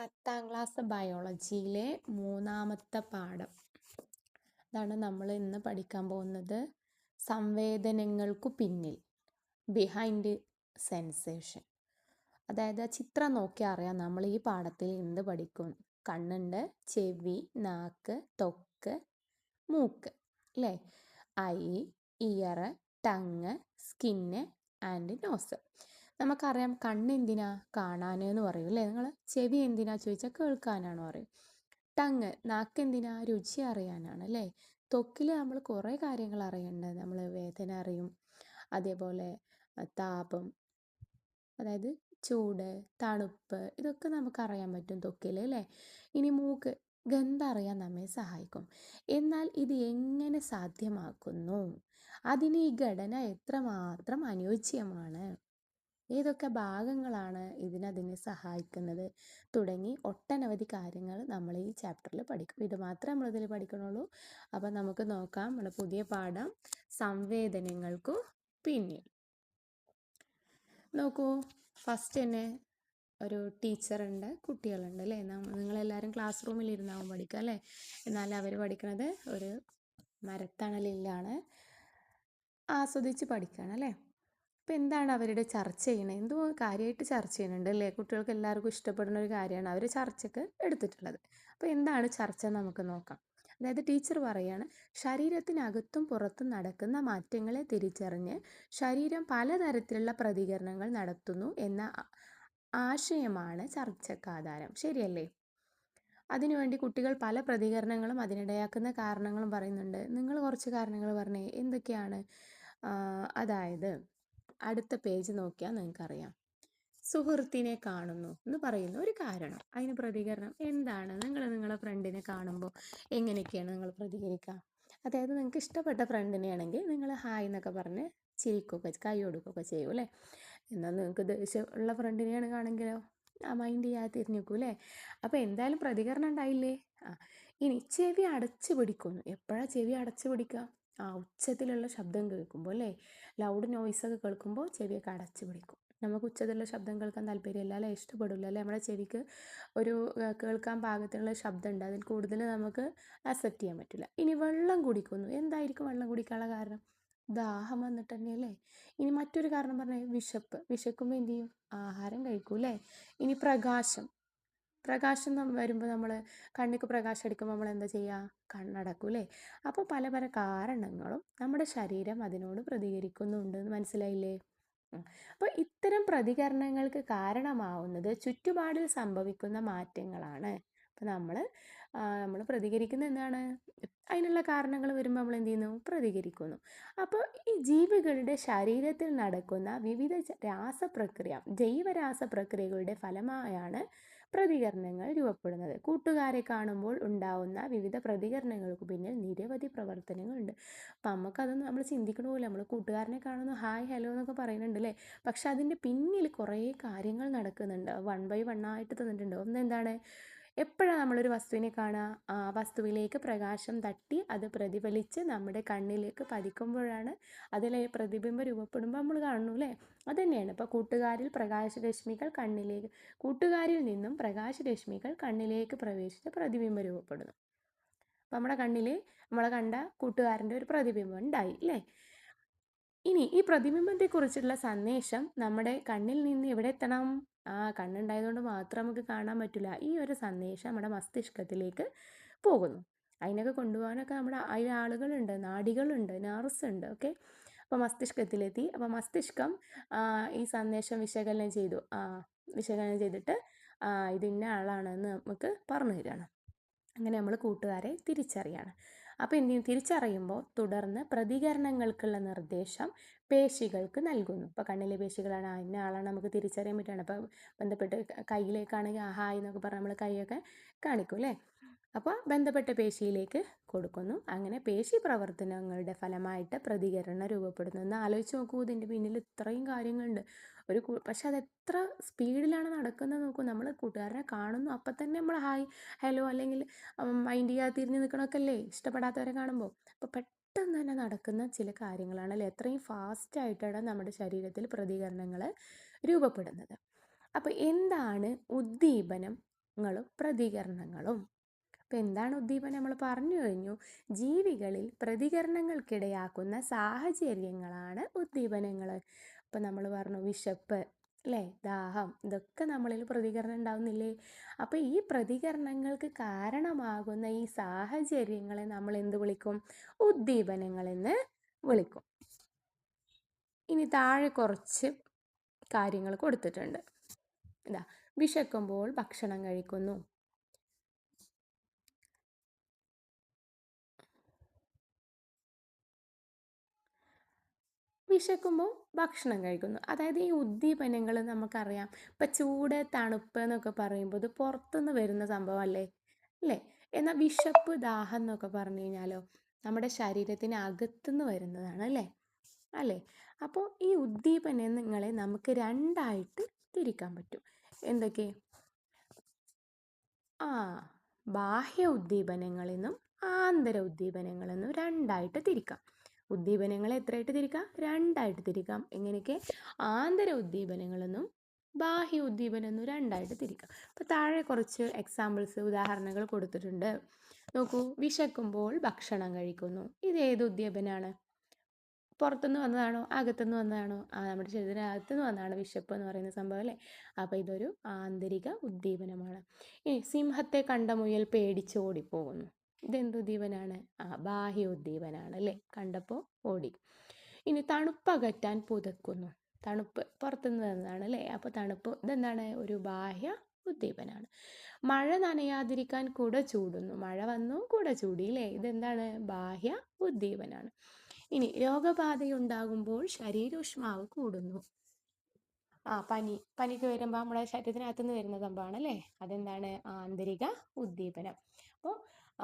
പത്താം ക്ലാസ് ബയോളജിയിലെ മൂന്നാമത്തെ പാഠം. അതാണ് നമ്മൾ ഇന്ന് പഠിക്കാൻ പോകുന്നത് സംവേദനങ്ങൾക്കു പിന്നിൽ ബിഹൈൻഡ് സെൻസേഷൻ അതായത് ചിത്രം നോക്കി അറിയാം നമ്മൾ ഈ പാഠത്തിൽ എന്ത് പഠിക്കും. കണ്ണുണ്ട് ചെവി നാക്ക് തൊക്ക് മൂക്ക് അല്ലേ? Eye ear tongue skin and nose. നമുക്കറിയാം കണ്ണ് എന്തിനാ കാണാൻ എന്ന് പറയും അല്ലേ? നിങ്ങൾ ചെവി എന്തിനാ ചോദിച്ചാൽ കേൾക്കാനാണ് പറയും. ടങ് നാക്കെന്തിനാ രുചി അറിയാനാണ് അല്ലേ? ത്വക്കിൽ നമ്മൾ കുറേ കാര്യങ്ങൾ അറിയേണ്ടത് നമ്മൾ വേദന അറിയും. അതേപോലെ താപം അതായത് ചൂട് തണുപ്പ് ഇതൊക്കെ നമുക്കറിയാൻ പറ്റും ത്വക്കിൽ അല്ലേ? ഇനി മൂക്ക് ഗന്ധം അറിയാൻ നമ്മെ സഹായിക്കും. എന്നാൽ ഇത് എങ്ങനെ സാധ്യമാക്കുന്നു? അതിന് ഈ ഘടന എത്രമാത്രം അനുയോജ്യമാണ്? ഏതൊക്കെ ഭാഗങ്ങളാണ് ഇതിനതിനെ സഹായിക്കുന്നത്? തുടങ്ങി ഒട്ടനവധി കാര്യങ്ങൾ നമ്മൾ ഈ ചാപ്റ്ററിൽ പഠിക്കും. ഇത് മാത്രമേ നമ്മളിതിൽ പഠിക്കണുള്ളൂ. അപ്പം നമുക്ക് നോക്കാം. നമ്മുടെ പുതിയ പാഠം സംവേദനങ്ങൾക്കു പിന്നിൽ. നോക്കൂ. ഫസ്റ്റ് തന്നെ ഒരു ടീച്ചറുണ്ട് കുട്ടികളുണ്ട് അല്ലേ? നിങ്ങളെല്ലാവരും ക്ലാസ് റൂമിൽ ഇരുന്നാവും പഠിക്കുക അല്ലേ? എന്നാൽ അവർ പഠിക്കുന്നത് ഒരു മരത്തണലിലാണ് ആസ്വദിച്ച് പഠിക്കുകയാണ് അല്ലേ? അപ്പോൾ എന്താണ് അവരുടെ ചർച്ച ചെയ്യുന്നത്? എന്തോ കാര്യമായിട്ട് ചർച്ച ചെയ്യുന്നുണ്ട് അല്ലേ? കുട്ടികൾക്ക് എല്ലാവർക്കും ഇഷ്ടപ്പെടുന്ന ഒരു കാര്യമാണ് അവർ ചർച്ചയ്ക്ക് എടുത്തിട്ടുള്ളത്. അപ്പോൾ എന്താണ് ചർച്ച നമുക്ക് നോക്കാം. അതായത് ടീച്ചർ പറയാണ് ശരീരത്തിനകത്തും പുറത്തും നടക്കുന്ന മാറ്റങ്ങളെ തിരിച്ചറിഞ്ഞ് ശരീരം പലതരത്തിലുള്ള പ്രതികരണങ്ങൾ നടത്തുന്നു എന്ന ആശയമാണ് ചർച്ചക്കാധാരം. ശരിയല്ലേ? അതിനുവേണ്ടി കുട്ടികൾ പല പ്രതികരണങ്ങളും അതിനിടയാക്കുന്ന കാരണങ്ങളും പറയുന്നുണ്ട്. നിങ്ങൾ കുറച്ച് കാരണങ്ങൾ പറഞ്ഞേ. എന്തൊക്കെയാണ്? അതായത് അടുത്ത പേജ് നോക്കിയാൽ നിങ്ങൾക്കറിയാം. സുഹൃത്തിനെ കാണുന്നു എന്ന് പറയുന്ന ഒരു കാരണം. അതിന് പ്രതികരണം എന്താണ്? നിങ്ങൾ നിങ്ങളുടെ ഫ്രണ്ടിനെ കാണുമ്പോൾ എങ്ങനെയൊക്കെയാണ് നിങ്ങൾ പ്രതികരിക്കുക? അതായത് നിങ്ങൾക്ക് ഇഷ്ടപ്പെട്ട ഫ്രണ്ടിനെ ആണെങ്കിൽ നിങ്ങൾ ഹായ് എന്നൊക്കെ പറഞ്ഞ് ചിരിക്കുകയൊക്കെ കൈ കൊടുക്കുകയൊക്കെ ചെയ്യും അല്ലേ? എന്നാൽ നിങ്ങൾക്ക് ദേഷ്യമുള്ള ഫ്രണ്ടിനെയാണ് കാണെങ്കിലോ ആ മൈൻഡ് ചെയ്യാതെ അല്ലേ? അപ്പോൾ എന്തായാലും പ്രതികരണം ഉണ്ടായില്ലേ? ആ ഇനി ചെവി അടച്ചു പിടിക്കുന്നു എപ്പോഴാണ് ചെവി അടച്ചു പിടിക്കുക ആ ഉച്ചത്തിലുള്ള ശബ്ദം കേൾക്കുമ്പോൾ അല്ലേ? ലൗഡ് നോയ്സൊക്കെ കേൾക്കുമ്പോൾ ചെവിയൊക്കെ അടച്ചു പിടിക്കും. നമുക്ക് ഉച്ചത്തിലുള്ള ശബ്ദം കേൾക്കാൻ താല്പര്യമില്ല അല്ലേ? ഇഷ്ടപ്പെടില്ല അല്ലേ? നമ്മുടെ ചെവിക്ക് ഒരു കേൾക്കാൻ പാകത്തിനുള്ള ശബ്ദം ഉണ്ട്. അതിൽ കൂടുതൽ നമുക്ക് അക്സെപ്റ്റ് ചെയ്യാൻ പറ്റില്ല. ഇനി വെള്ളം കുടിക്കുന്നു. എന്തായിരിക്കും വെള്ളം കുടിക്കാനുള്ള കാരണം? ദാഹം വന്നിട്ട് തന്നെയല്ലേ ഇനി മറ്റൊരു കാരണം പറഞ്ഞാൽ വിശപ്പ്. വിശക്കുമ്പോൾ എന്ത് ചെയ്യും? ആഹാരം അല്ലേ ഇനി പ്രകാശം. പ്രകാശം വരുമ്പോൾ നമ്മൾ കണ്ണിക്ക് പ്രകാശം അടിക്കുമ്പോൾ നമ്മൾ എന്താ ചെയ്യുക കണ്ണടക്കൂലേ അപ്പോൾ പല പല കാരണങ്ങളും നമ്മുടെ ശരീരം അതിനോട് പ്രതികരിക്കുന്നുണ്ട്. എന്ന് മനസ്സിലായില്ലേ അപ്പോൾ ഇത്തരം പ്രതികരണങ്ങൾക്ക് കാരണമാവുന്നത് ചുറ്റുപാടിൽ സംഭവിക്കുന്ന മാറ്റങ്ങളാണ്. അപ്പോൾ നമ്മൾ നമ്മൾ പ്രതികരിക്കുന്ന എന്താണ്? അതിനുള്ള കാരണങ്ങൾ വരുമ്പോൾ നമ്മൾ എന്ത് ചെയ്യുന്നു പ്രതികരിക്കുന്നു. അപ്പോൾ ഈ ജീവികളുടെ ശരീരത്തിൽ നടക്കുന്ന വിവിധ രാസപ്രക്രിയ ജൈവരാസപ്രക്രിയകളുടെ ഫലമായാണ് പ്രതികരണങ്ങൾ രൂപപ്പെടുന്നത്. കൂട്ടുകാരെ കാണുമ്പോൾ ഉണ്ടാവുന്ന വിവിധ പ്രതികരണങ്ങൾക്ക് പിന്നിൽ നിരവധി പ്രവർത്തനങ്ങളുണ്ട്. അപ്പം നമുക്കതൊന്നും നമ്മൾ ചിന്തിക്കണ പോലെ നമ്മൾ കൂട്ടുകാരനെ കാണുന്നു ഹായ് ഹലോ എന്നൊക്കെ പറയുന്നുണ്ട് അല്ലേ പക്ഷെ അതിന്റെ പിന്നിൽ കുറേ കാര്യങ്ങൾ നടക്കുന്നുണ്ട്. വൺ ബൈ വൺ ആയിട്ട് തന്നിട്ടുണ്ട്. ഒന്ന് എന്താണ്? എപ്പോഴാണ് നമ്മളൊരു വസ്തുവിനെ കാണുക ആ വസ്തുവിലേക്ക് പ്രകാശം തട്ടി അത് പ്രതിഫലിച്ച് നമ്മുടെ കണ്ണിലേക്ക് പതിക്കുമ്പോഴാണ് അതിലെ പ്രതിബിംബം രൂപപ്പെടുമ്പോൾ നമ്മൾ കാണുന്നു അല്ലേ? അത് തന്നെയാണ് ഇപ്പോൾ കൂട്ടുകാരിൽ പ്രകാശരശ്മികൾ കണ്ണിലേക്ക് കൂട്ടുകാരിൽ നിന്നും പ്രകാശരശ്മികൾ കണ്ണിലേക്ക് പ്രവേശിച്ച് പ്രതിബിംബം രൂപപ്പെടുന്നു. അപ്പം നമ്മുടെ കണ്ണിൽ നമ്മൾ കണ്ട കൂട്ടുകാരന്റെ ഒരു പ്രതിബിംബം ഉണ്ടായി അല്ലേ? ഇനി ഈ പ്രതിബിംബത്തെക്കുറിച്ചുള്ള സന്ദേശം നമ്മുടെ കണ്ണിൽ നിന്ന് എവിടെ എത്തണം? ആ കണ്ണുണ്ടായതുകൊണ്ട് മാത്രം നമുക്ക് കാണാൻ പറ്റില്ല. ഈ ഒരു സന്ദേശം നമ്മുടെ മസ്തിഷ്കത്തിലേക്ക് പോകുന്നു. അതിനൊക്കെ കൊണ്ടുപോകാനൊക്കെ നമ്മുടെ അതിൽ ആളുകളുണ്ട് നാഡികളുണ്ട് നർസ് ഉണ്ട് ഓക്കെ അപ്പോൾ മസ്തിഷ്കത്തിലെത്തി. അപ്പോൾ മസ്തിഷ്കം ഈ സന്ദേശം വിശകലനം ചെയ്തു. വിശകലനം ചെയ്തിട്ട് ഇത് ഇന്ന ആളാണെന്ന് നമുക്ക് പറഞ്ഞു തരികയാണ്. അങ്ങനെ നമ്മൾ കൂട്ടുകാരെ തിരിച്ചറിയാണ്. അപ്പോൾ എന്ത് തിരിച്ചറിയുമ്പോൾ തുടർന്ന് പ്രതികരണങ്ങൾക്കുള്ള നിർദ്ദേശം പേശികൾക്ക് നൽകുന്നു. ഇപ്പോൾ കണ്ണിലെ പേശികളാണ് ആ ഇന്ന ആളാണ് നമുക്ക് തിരിച്ചറിയാൻ പറ്റുകയാണ് അപ്പോൾ ബന്ധപ്പെട്ട് കയ്യിലേക്കാണെങ്കിൽ ആ ഹായ് എന്നൊക്കെ പറഞ്ഞ് നമ്മൾ കൈയൊക്കെ കാണിക്കും അല്ലേ? അപ്പോൾ ബന്ധപ്പെട്ട പേശിയിലേക്ക് കൊടുക്കുന്നു. അങ്ങനെ പേശി പ്രവർത്തനങ്ങളുടെ ഫലമായിട്ട് പ്രതികരണം രൂപപ്പെടുന്നു. എന്ന് ആലോചിച്ച് നോക്കൂ ഇതിന്റെ പിന്നിൽ ഇത്രയും കാര്യങ്ങളുണ്ട്. ഒരു പക്ഷെ അത് എത്ര സ്പീഡിലാണ് നടക്കുന്നത് നോക്കൂ. നമ്മൾ കൂട്ടുകാരനെ കാണുന്നു അപ്പം തന്നെ നമ്മൾ ഹായ് ഹലോ അല്ലെങ്കിൽ മൈൻഡ് ചെയ്യാതെ തിരിഞ്ഞ് നിൽക്കണമൊക്കെ അല്ലേ? ഇഷ്ടപ്പെടാത്തവരെ കാണുമ്പോൾ. അപ്പോൾ പെട്ടെന്ന് തന്നെ നടക്കുന്ന ചില കാര്യങ്ങളാണ് അല്ലെ എത്രയും ഫാസ്റ്റായിട്ടാണ് നമ്മുടെ ശരീരത്തിൽ പ്രതികരണങ്ങൾ രൂപപ്പെടുന്നത്. അപ്പോൾ എന്താണ് ഉദ്ദീപനം ഉദ്ദീപനങ്ങളും പ്രതികരണങ്ങളും? അപ്പോൾ എന്താണ് ഉദ്ദീപനം നമ്മൾ പറഞ്ഞു കഴിഞ്ഞു? ജീവികളിൽ പ്രതികരണങ്ങൾക്കിടയാക്കുന്ന സാഹചര്യങ്ങളാണ് ഉദ്ദീപനങ്ങൾ ഇപ്പം നമ്മൾ പറഞ്ഞു വിശപ്പ് അല്ലേ ദാഹം. ഇതൊക്കെ നമ്മളിൽ പ്രതികരണം ഉണ്ടാവുന്നില്ലേ? അപ്പോൾ ഈ പ്രതികരണങ്ങൾക്ക് കാരണമാകുന്ന ഈ സാഹചര്യങ്ങളെ നമ്മൾ എന്ത് വിളിക്കും? ഉദ്ദീപനങ്ങളെന്ന് വിളിക്കും. ഇനി താഴെ കുറച്ച് കാര്യങ്ങൾ കൊടുത്തിട്ടുണ്ട്. ഇതാ വിശക്കുമ്പോൾ ഭക്ഷണം കഴിക്കുന്നു. വിശക്കുമ്പോൾ ഭക്ഷണം കഴിക്കുന്നു. അതായത് ഈ ഉദ്ദീപനങ്ങൾ നമുക്കറിയാം. ഇപ്പം ചൂട് തണുപ്പ് എന്നൊക്കെ പറയുമ്പോൾ ഇത് പുറത്തുനിന്ന് വരുന്ന സംഭവമല്ലേ അല്ലേ? എന്നാൽ വിശപ്പ് ദാഹം എന്നൊക്കെ പറഞ്ഞു കഴിഞ്ഞാലോ നമ്മുടെ ശരീരത്തിന് അകത്തുനിന്ന് വരുന്നതാണ് അല്ലേ? അല്ലേ? അപ്പോൾ ഈ ഉദ്ദീപനങ്ങളെ നമുക്ക് രണ്ടായിട്ട് തിരിക്കാൻ പറ്റും. എന്തൊക്കെ? ആ ബാഹ്യ ഉദ്ദീപനങ്ങളെന്നും ആന്തര ഉദ്ദീപനങ്ങളെന്നും രണ്ടായിട്ട് തിരിക്കാം. ഉദ്ദീപനങ്ങളെ എത്രയായിട്ട് തിരിക്കാം? രണ്ടായിട്ട് തിരിക്കാം. എങ്ങനെയൊക്കെ? ആന്തര ഉദ്ദീപനങ്ങളെന്നും ബാഹ്യ ഉദ്ദീപനം എന്നും രണ്ടായിട്ട് തിരിക്കാം. അപ്പോൾ താഴെ കുറച്ച് എക്സാമ്പിൾസ് ഉദാഹരണങ്ങൾ കൊടുത്തിട്ടുണ്ട്. നോക്കൂ വിശക്കുമ്പോൾ ഭക്ഷണം കഴിക്കുന്നു. ഇത് ഏത് ഉദ്ദീപനാണ്? പുറത്തുനിന്ന് വന്നതാണോ? അകത്തുനിന്ന് വന്നതാണോ? ആ നമ്മുടെ ശരീരത്തിനകത്തുനിന്ന് വന്നതാണ് വിശപ്പ് എന്ന് പറയുന്ന സംഭവം അല്ലേ? അപ്പോൾ ഇതൊരു ആന്തരിക ഉദ്ദീപനമാണ്. ഇനി സിംഹത്തെ കണ്ട മുയൽ പേടിച്ച് ഓടിപ്പോകുന്നു. ഇതെന്ത് ഉദ്ദീപനാണ് ആ ബാഹ്യ ഉദ്ദീപനാണ് അല്ലേ കണ്ടപ്പോൾ ഓടി. ഇനി തണുപ്പകറ്റാൻ പുതക്കുന്നു. തണുപ്പ് പുറത്തുനിന്ന് വന്നതാണ് അല്ലേ അപ്പോൾ തണുപ്പ് ഇതെന്താണ്? ഒരു ബാഹ്യ ഉദ്ദീപനാണ്. മഴ നനയാതിരിക്കാൻ കുട ചൂടുന്നു. മഴ വന്നു കുട ചൂടി അല്ലേ ഇതെന്താണ്? ബാഹ്യ ഉദ്ദീപനാണ്. ഇനി രോഗബാധയുണ്ടാകുമ്പോൾ ശരീരോഷ്മാവ് കൂടുന്നു. ആ പനി പനിക്ക് വരുമ്പോൾ നമ്മുടെ ശരീരത്തിനകത്തുനിന്ന് വരുന്ന സംഭവമാണ് അല്ലേ അതെന്താണ്? ആന്തരിക ഉദ്ദീപനം. അപ്പോൾ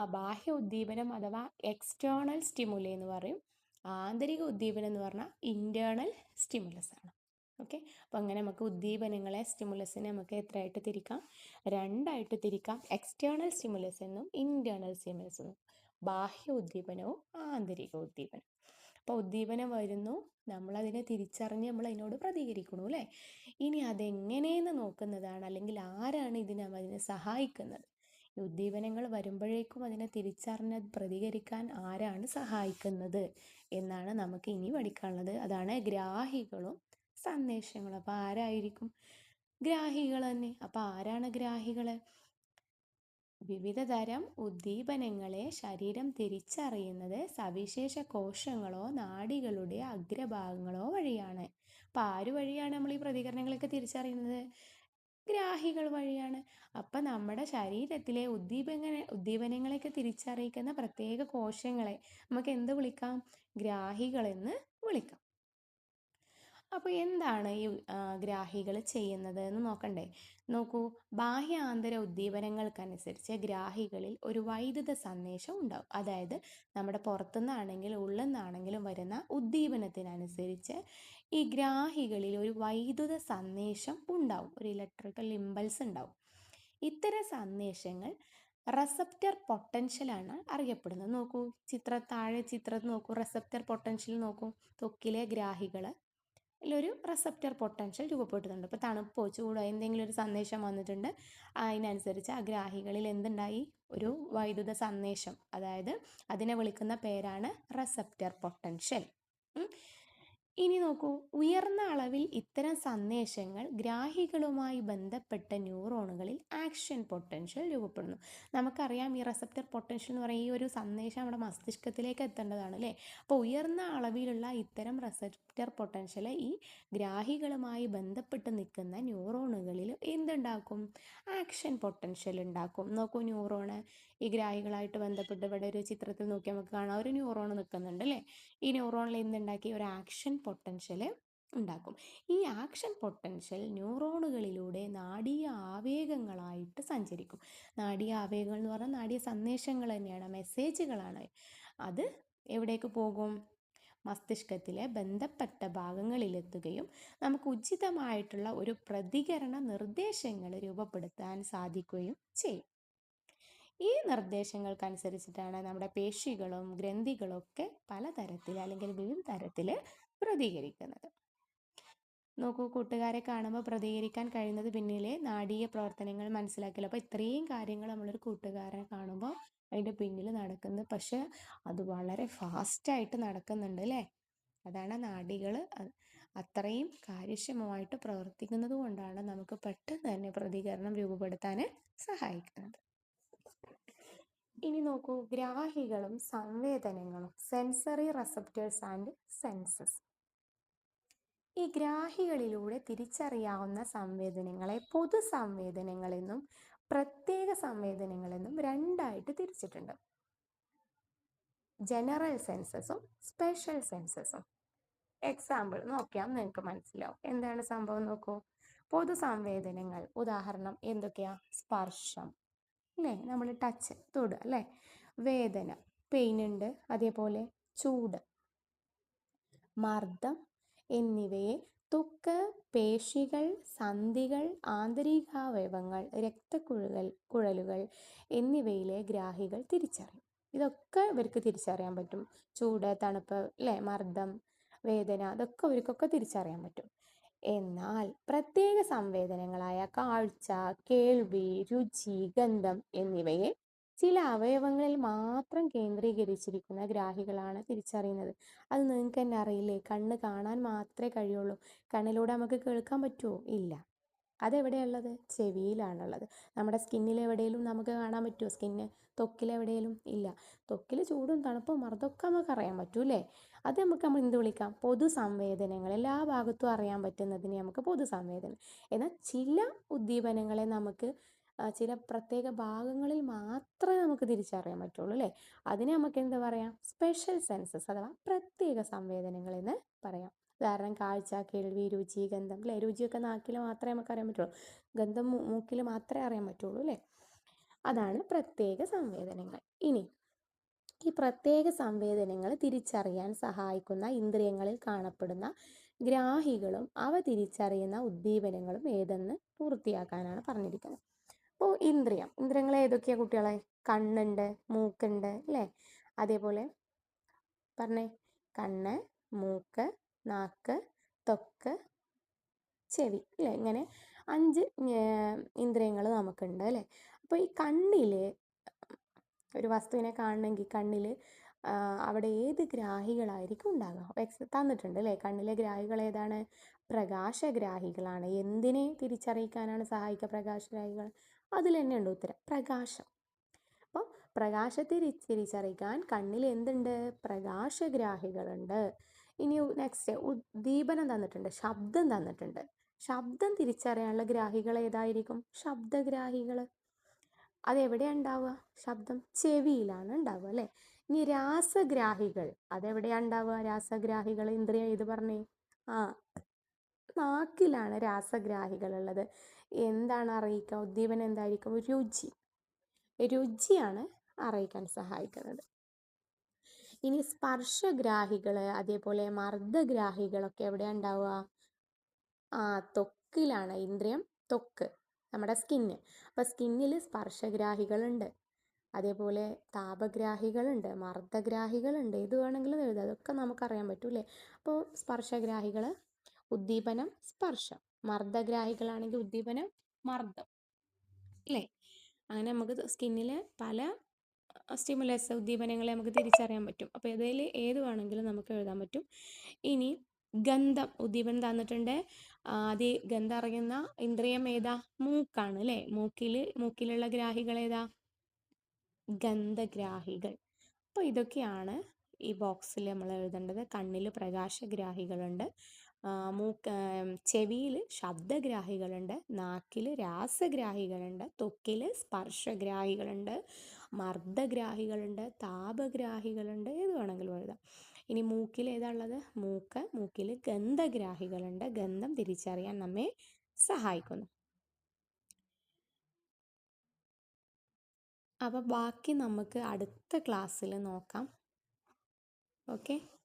ബാഹ്യ ഉദ്ദീപനം അഥവാ എക്സ്റ്റേണൽ സ്റ്റിമുലേ എന്ന് പറയും. ആന്തരിക ഉദ്ദീപനം എന്ന് പറഞ്ഞാൽ ഇന്റേർണൽ സ്റ്റിമുലസ് ആണ്. ഓക്കെ അപ്പോൾ അങ്ങനെ നമുക്ക് ഉദ്ദീപനങ്ങളെ സ്റ്റിമുലസിനെ നമുക്ക് എത്രയായിട്ട് തിരിക്കാം? രണ്ടായിട്ട് തിരിക്കാം. എക്സ്റ്റേണൽ സ്റ്റിമുലസ് എന്നും ഇന്റേർണൽ സ്റ്റിമുലസ് എന്നും. ബാഹ്യ ഉദ്ദീപനവും ആന്തരിക ഉദ്ദീപനം അപ്പോൾ ഉദ്ദീപനം വരുന്നു. നമ്മളതിനെ തിരിച്ചറിഞ്ഞ് നമ്മൾ അതിനോട് പ്രതികരിക്കണു അല്ലേ? ഇനി അതെങ്ങനെയെന്ന് നോക്കുന്നതാണ് അല്ലെങ്കിൽ ആരാണ് ഇതിനെ അതിനെ സഹായിക്കുന്നത്? ഉദ്ദീപനങ്ങൾ വരുമ്പോഴേക്കും അതിനെ തിരിച്ചറിഞ്ഞ് പ്രതികരിക്കാൻ ആരാണ് സഹായിക്കുന്നത് എന്നാണ് നമുക്ക് ഇനി പഠിക്കാനുള്ളത്. അതാണ് ഗ്രാഹികളും സന്ദേശങ്ങളും. അപ്പോൾ ആരായിരിക്കും ഗ്രാഹികൾ തന്നെ? അപ്പോൾ ആരാണ് ഗ്രാഹികൾ വിവിധ തരം ഉദ്ദീപനങ്ങളെ ശരീരം തിരിച്ചറിയുന്നത് സവിശേഷ കോശങ്ങളോ നാഡികളുടെ അഗ്രഭാഗങ്ങളോ വഴിയാണ്. അപ്പോൾ ആര് വഴിയാണ് നമ്മൾ ഈ പ്രതികരണങ്ങളൊക്കെ തിരിച്ചറിയുന്നത്? ഗ്രാഹികൾ വഴിയാണ്. അപ്പം നമ്മുടെ ശരീരത്തിലെ ഉദ്ദീപന ഉദ്ദീപനങ്ങളെയൊക്കെ തിരിച്ചറിയിക്കുന്ന പ്രത്യേക കോശങ്ങളെ നമുക്ക് എന്ത് വിളിക്കാം? ഗ്രാഹികളെന്ന് വിളിക്കാം. അപ്പോൾ എന്താണ് ഈ ഗ്രാഹികൾ ചെയ്യുന്നത് എന്ന് നോക്കണ്ടേ? നോക്കൂ ബാഹ്യ ആന്തര ഉദ്ദീപനങ്ങൾക്കനുസരിച്ച് ഗ്രാഹികളിൽ ഒരു വൈദ്യുത സന്ദേശം ഉണ്ടാവും. അതായത് നമ്മുടെ പുറത്തുനിന്നാണെങ്കിലും ഉള്ളിൽ നിന്നാണെങ്കിലും വരുന്ന ഉദ്ദീപനത്തിനനുസരിച്ച് ഈ ഗ്രാഹികളിൽ ഒരു വൈദ്യുത സന്ദേശം ഉണ്ടാവും. ഒരു ഇലക്ട്രിക്കൽ ഇമ്പൾസ് ഉണ്ടാവും. ഇത്തരം സന്ദേശങ്ങൾ റെസപ്റ്റർ പൊട്ടൻഷ്യലാണ് അറിയപ്പെടുന്നത്. നോക്കൂ ചിത്ര താഴെ ചിത്രം നോക്കൂ റെസപ്റ്റർ പൊട്ടൻഷ്യൽ നോക്കൂ. ത്വക്കിലെ ഗ്രാഹികൾ ഒരു റെസപ്റ്റർ പൊട്ടൻഷ്യൽ രൂപപ്പെട്ടിട്ടുണ്ട് ഇപ്പോൾ തണുപ്പോ ചൂടോ എന്തെങ്കിലും ഒരു സന്ദേശം വന്നിട്ടുണ്ട്. അതിനനുസരിച്ച് ആ ഗ്രാഹികളിൽ എന്തുണ്ടായി? ഒരു വൈദ്യുത സന്ദേശം. അതായത് അതിനെ വിളിക്കുന്ന പേരാണ് റെസപ്റ്റർ പൊട്ടൻഷ്യൽ ഇനി നോക്കൂ. ഉയർന്ന അളവിൽ ഇത്തരം സന്ദേശങ്ങൾ ഗ്രാഹികളുമായി ബന്ധപ്പെട്ട ന്യൂറോണുകളിൽ ആക്ഷൻ പൊട്ടൻഷ്യൽ രൂപപ്പെടുന്നു. നമുക്കറിയാം ഈ റെസപ്റ്റർ പൊട്ടൻഷ്യൽ എന്ന് പറയുന്ന ഈ ഒരു സന്ദേശം നമ്മുടെ മസ്തിഷ്കത്തിലേക്ക് എത്തേണ്ടതാണ് അല്ലേ? അപ്പോൾ ഉയർന്ന അളവിലുള്ള ഇത്തരം റെസപ്റ്റർ പൊട്ടൻഷ്യൽ ഈ ഗ്രാഹികളുമായി ബന്ധപ്പെട്ട് നിൽക്കുന്ന ന്യൂറോണുകളിൽ എന്തുണ്ടാക്കും? ആക്ഷൻ പൊട്ടൻഷ്യൽ ഉണ്ടാക്കും. നോക്കൂ ന്യൂറോണ്. ഈ ഗ്രാഹികളായിട്ട് ബന്ധപ്പെട്ട് ഇവിടെ ഒരു ചിത്രത്തിൽ നോക്കി നമുക്ക് കാണാം. ഒരു ന്യൂറോൺ നിൽക്കുന്നുണ്ട് അല്ലേ? ഈ ന്യൂറോണിൽ എന്തുണ്ടാക്കി? ഒരു ആക്ഷൻ പൊട്ടൻഷ്യൽ ഉണ്ടാക്കും. ഈ ആക്ഷൻ പൊട്ടൻഷ്യൽ ന്യൂറോണുകളിലൂടെ നാടീയ ആവേഗങ്ങളായിട്ട് സഞ്ചരിക്കും. നാടീയ ആവേഗങ്ങൾ എന്ന് പറഞ്ഞാൽ നാടീയ സന്ദേശങ്ങൾ തന്നെയാണ്. മെസ്സേജുകളാണ്. അത് എവിടേക്ക് പോകും? മസ്തിഷ്കത്തിലെ ബന്ധപ്പെട്ട ഭാഗങ്ങളിലെത്തുകയും നമുക്ക് ഉചിതമായിട്ടുള്ള ഒരു പ്രതികരണ നിർദ്ദേശങ്ങൾ രൂപപ്പെടുത്താൻ സാധിക്കുകയും ചെയ്യും. ഈ നിർദ്ദേശങ്ങൾക്കനുസരിച്ചിട്ടാണ് നമ്മുടെ പേശികളും ഗ്രന്ഥികളും ഒക്കെ പലതരത്തിൽ അല്ലെങ്കിൽ വിവിധ തരത്തിൽ പ്രതികരിക്കുന്നത്. നോക്കൂ കൂട്ടുകാരെ കാണുമ്പോൾ പ്രതികരിക്കാൻ കഴിയുന്നത് പിന്നിലെ നാടീയ പ്രവർത്തനങ്ങൾ മനസ്സിലാക്കിയാലും അപ്പോൾ ഇത്രയും കാര്യങ്ങൾ നമ്മളൊരു കൂട്ടുകാരനെ കാണുമ്പോൾ അതിന്റെ പിന്നിൽ നടക്കുന്നത്. പക്ഷെ അത് വളരെ ഫാസ്റ്റായിട്ട് നടക്കുന്നുണ്ട് അല്ലേ? അതാണ് നാഡികൾ അത്രയും കാര്യക്ഷമമായിട്ട് പ്രവർത്തിക്കുന്നത് കൊണ്ടാണ് നമുക്ക് പെട്ടെന്ന് തന്നെ പ്രതികരണം രൂപപ്പെടുത്താൻ സഹായിക്കുന്നത്. ഇനി നോക്കൂ. ഗ്രാഹികളും സംവേദനങ്ങളും സെൻസറി റെസപ്റ്റേഴ്സ് ആൻഡ് സെൻസസ് ഈ ഗ്രാഹികളിലൂടെ തിരിച്ചറിയാവുന്ന സംവേദനങ്ങളെ പൊതു സംവേദനങ്ങളെന്നും പ്രത്യേക സംവേദനങ്ങളെന്നും രണ്ടായിട്ട് തിരിച്ചിട്ടുണ്ട്. ജനറൽ സെൻസസും സ്പെഷ്യൽ സെൻസസും എക്സാമ്പിൾ നോക്കിയാൽ നിങ്ങൾക്ക് മനസ്സിലാവും. എന്താണ് സംഭവം നോക്കൂ. പൊതു സംവേദനങ്ങൾ ഉദാഹരണം എന്തൊക്കെയാ? സ്പർശം അല്ലേ നമ്മൾ ടച്ച് തൊടുക അല്ലേ വേദന പെയിൻ ഉണ്ട് അതേപോലെ ചൂട് മർദ്ദം എന്നിവയെ ത്വക്ക് പേശികൾ സന്ധികൾ ആന്തരികാവയവങ്ങൾ രക്തക്കുഴലുകൾ കുഴലുകൾ എന്നിവയിലെ ഗ്രാഹികൾ തിരിച്ചറിയും. ഇതൊക്കെ ഇവർക്ക് തിരിച്ചറിയാൻ പറ്റും. ചൂട് തണുപ്പ് അല്ലേ മർദ്ദം വേദന അതൊക്കെ ഇവർക്കൊക്കെ തിരിച്ചറിയാൻ പറ്റും. എന്നാൽ പ്രത്യേക സംവേദനങ്ങളായ കാഴ്ച കേൾവി രുചി ഗന്ധം എന്നിവയെ ചില അവയവങ്ങളിൽ മാത്രം കേന്ദ്രീകരിച്ചിരിക്കുന്ന ഗ്രാഹികളാണ് തിരിച്ചറിയുന്നത്. അത് നിങ്ങൾക്ക് തന്നെ അറിയില്ലേ? കണ്ണ് കാണാൻ മാത്രമേ കഴിയുള്ളൂ. കണ്ണിലൂടെ നമുക്ക് കേൾക്കാൻ പറ്റുമോ ഇല്ല. അതെവിടെയുള്ളത്? ചെവിയിലാണുള്ളത്. നമ്മുടെ സ്കിന്നിലെവിടെയും നമുക്ക് കാണാൻ പറ്റുമോ സ്കിന്ന് തൊക്കിലെവിടെയും ഇല്ല. തൊക്കിൽ ചൂടും തണുപ്പും മർദ്ദമൊക്കെ നമുക്ക് അറിയാൻ പറ്റൂലേ അത് നമുക്ക് നമ്മൾ എന്ത് വിളിക്കാം? പൊതു സംവേദനങ്ങൾ എല്ലാ ഭാഗത്തും അറിയാൻ പറ്റുന്നതിനെ നമുക്ക് പൊതു സംവേദനം എന്നാൽ ചില ഉദ്ദീപനങ്ങളെ നമുക്ക് ചില പ്രത്യേക ഭാഗങ്ങളിൽ മാത്രമേ നമുക്ക് തിരിച്ചറിയാൻ പറ്റുള്ളൂ അല്ലേ? അതിനെ നമുക്ക് എന്താ പറയാം? സ്പെഷ്യൽ സെൻസസ് അഥവാ പ്രത്യേക സംവേദനങ്ങൾ എന്ന് പറയാം. ഉദാഹരണം കാഴ്ച കേൾവി രുചി ഗന്ധം അല്ലേ? രുചിയൊക്കെ നാക്കിൽ മാത്രമേ നമുക്ക് അറിയാൻ പറ്റുള്ളൂ. ഗന്ധം മൂക്കിൽ മാത്രമേ അറിയാൻ പറ്റുള്ളൂ അല്ലേ? അതാണ് പ്രത്യേക സംവേദനങ്ങൾ. ഇനി ഈ പ്രത്യേക സംവേദനങ്ങൾ തിരിച്ചറിയാൻ സഹായിക്കുന്ന ഇന്ദ്രിയങ്ങളിൽ കാണപ്പെടുന്ന ഗ്രാഹികളും അവ തിരിച്ചറിയുന്ന ഉദ്ദീപനങ്ങളും ഏതെന്ന് പൂർത്തിയാക്കാനാണ് പറഞ്ഞിരിക്കുന്നത്. അപ്പോൾ ഇന്ദ്രിയം. ഇന്ദ്രിയങ്ങൾ ഏതൊക്കെയാണ് കുട്ടികളെ? കണ്ണുണ്ട് മൂക്കുണ്ട് അല്ലേ? അതേപോലെ പറഞ്ഞേ. കണ്ണ് മൂക്ക് നാക്ക് തൊക്ക് ചെവി അല്ലേ? ഇങ്ങനെ അഞ്ച് ഇന്ദ്രിയങ്ങൾ നമുക്കുണ്ട് അല്ലേ? അപ്പോൾ ഈ കണ്ണിൽ ഒരു വസ്തുവിനെ കാണണമെങ്കിൽ കണ്ണിൽ അവിടെ ഏത് ഗ്രാഹികളായിരിക്കും ഉണ്ടാകുക എക്സ് തന്നിട്ടുണ്ട് അല്ലേ? കണ്ണിലെ ഗ്രാഹികൾ ഏതാണ്? പ്രകാശഗ്രാഹികളാണ്. എന്തിനെ തിരിച്ചറിയിക്കാനാണ് സഹായിക്കുക പ്രകാശഗ്രാഹികൾ? അതിൽ തന്നെയുണ്ട് ഉത്തരം. പ്രകാശം. അപ്പോൾ പ്രകാശത്തെ തിരിച്ചറിയിക്കാൻ കണ്ണിൽ എന്തുണ്ട്? പ്രകാശഗ്രാഹികളുണ്ട്. ഇനി നെക്സ്റ്റ് ഉദ്ദീപനം തന്നിട്ടുണ്ട് ശബ്ദം തന്നിട്ടുണ്ട്. ശബ്ദം തിരിച്ചറിയാനുള്ള ഗ്രാഹികൾ ഏതായിരിക്കും? ശബ്ദഗ്രാഹികൾ അതെവിടെയാണ് ഉണ്ടാവുക? ശബ്ദം ചെവിയിലാണ് ഉണ്ടാവുക അല്ലേ? ഇനി രാസഗ്രാഹികൾ. അതെവിടെയാണ് ഉണ്ടാവുക? രാസഗ്രാഹികൾ ഇന്ദ്രിയ ഇത് പറഞ്ഞേ. ആ നാക്കിലാണ് രാസഗ്രാഹികൾ ഉള്ളത്. എന്താണ് അറിയിക്കുക? ഉദ്ദീപനം എന്തായിരിക്കും? രുചി. രുചിയാണ് അറിയിക്കാൻ സഹായിക്കുന്നത്. ഇനി സ്പർശഗ്രാഹികൾ അതേപോലെ മർദ്ദഗ്രാഹികളൊക്കെ എവിടെയാണ് ഉണ്ടാവുക? ആ തൊക്കിലാണ് ഇന്ദ്രിയം തൊക്ക് നമ്മുടെ സ്കിന്ന്. അപ്പോൾ സ്കിന്നിൽ സ്പർശഗ്രാഹികളുണ്ട്. അതേപോലെ താപഗ്രാഹികളുണ്ട് മർദ്ദഗ്രാഹികളുണ്ട്. ഇത് വേണമെങ്കിലും എഴുതാം. അതൊക്കെ നമുക്കറിയാൻ പറ്റും അല്ലേ അപ്പോൾ സ്പർശഗ്രാഹികൾ ഉദ്ദീപനം സ്പർശം. മർദ്ദഗ്രാഹികളാണെങ്കിൽ ഉദ്ദീപനം മർദ്ദം. അല്ലേ അങ്ങനെ നമുക്ക് സ്കിന്നിൽ പല സ്റ്റിമുലസ് ഉദ്ദീപനങ്ങളെ നമുക്ക് തിരിച്ചറിയാൻ പറ്റും. അപ്പോൾ ഇതിൽ ഏത് വേണമെങ്കിലും നമുക്ക് എഴുതാൻ പറ്റും. ഇനി ഗന്ധം ഉദ്ദീപനം തന്നിട്ടുണ്ട്. ആദ്യ ഗന്ധം അറിയുന്ന ഇന്ദ്രിയം ഏതാ? മൂക്കാണ് അല്ലേ? മൂക്കിൽ മൂക്കിലുള്ള ഗ്രാഹികൾ ഏതാ? ഗന്ധഗ്രാഹികൾ. അപ്പോൾ ഇതൊക്കെയാണ് ഈ ബോക്സിൽ നമ്മൾ എഴുതേണ്ടത്. കണ്ണിൽ പ്രകാശഗ്രാഹികളുണ്ട്. മൂക്ക് ചെവിയിൽ ശബ്ദഗ്രാഹികളുണ്ട് നാക്കിൽ രാസഗ്രാഹികളുണ്ട് തൊക്കിൽ സ്പർശഗ്രാഹികളുണ്ട് മർദ്ദഗ്രാഹികളുണ്ട് താപഗ്രാഹികളുണ്ട് ഏത് വേണമെങ്കിലും എഴുതാം. ഇനി മൂക്കിൽ ഏതാ ഉള്ളത്? മൂക്ക് മൂക്കിൽ ഗന്ധഗ്രാഹികളുണ്ട്. ഗന്ധം തിരിച്ചറിയാൻ നമ്മെ സഹായിക്കുന്നു. അപ്പോൾ ബാക്കി നമുക്ക് അടുത്ത ക്ലാസ്സിൽ നോക്കാം. ഓക്കെ?